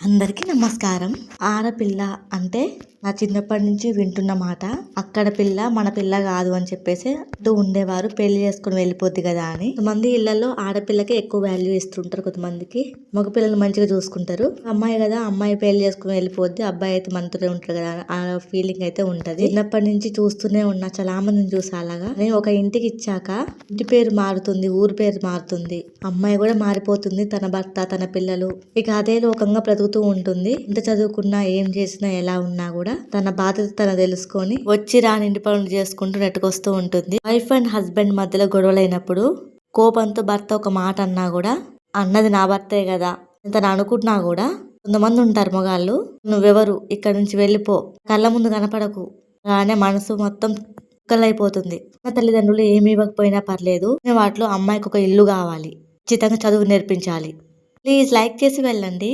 అందరికీ నమస్కారం. ఆడపిల్ల అంటే నా చిన్నప్పటి నుంచి వింటున్న మాట అక్కడ పిల్ల మన పిల్ల కాదు అని చెప్పేసి అంటూ ఉండేవారు పెళ్ళి చేసుకుని వెళ్ళిపోద్ది కదా అని. కొంతమంది ఇళ్ళలో ఆడపిల్లకి ఎక్కువ వాల్యూ ఇస్తుంటారు కొంతమందికి. మగపిల్లలు మంచిగా చూసుకుంటారు. అమ్మాయి కదా అమ్మాయి పెళ్ళి చేసుకుని వెళ్ళిపోద్ది అబ్బాయి అయితే మనతోనే ఉంటారు కదా ఆ ఫీలింగ్ అయితే ఉంటది. చిన్నప్పటి నుంచి చూస్తూనే ఉన్నా చాలా మందిని చూసా అలాగా. నేను ఒక ఇంటికి ఇచ్చాక ఇంటి పేరు మారుతుంది ఊరు పేరు మారుతుంది. అమ్మాయి కూడా మారిపోతుంది తన భర్త తన పిల్లలు. ఇక అదే లోకంగా చదువుతూ ఉంటుంది. ఎంత చదువుకున్నా ఏం చేసినా ఎలా ఉన్నా కూడా తన బాధ్యత తన తెలుసుకొని వచ్చి రాని ఇంటి పనులు చేసుకుంటూ నెట్టుకొస్తూ ఉంటుంది. వైఫ్ అండ్ హస్బెండ్ మధ్యలో గొడవలైనప్పుడు కోపంతో భర్త ఒక మాట అన్నా కూడా అన్నది నా భర్తే కదా తను అనుకుంటున్నా కూడా కొంతమంది ఉంటారు మగాళ్ళు నువ్వెవరు? ఇక్కడ నుంచి వెళ్ళిపో. కళ్ళ ముందు కనపడకు. అలానే మనసు మొత్తం కుక్కలైపోతుంది. నా తల్లిదండ్రులు ఏమి ఇవ్వకపోయినా పర్లేదు నేను వాటిలో అమ్మాయికి ఒక ఇల్లు కావాలి. ఖచ్చితంగా చదువు నేర్పించాలి. ప్లీజ్ లైక్ చేసి వెళ్ళండి.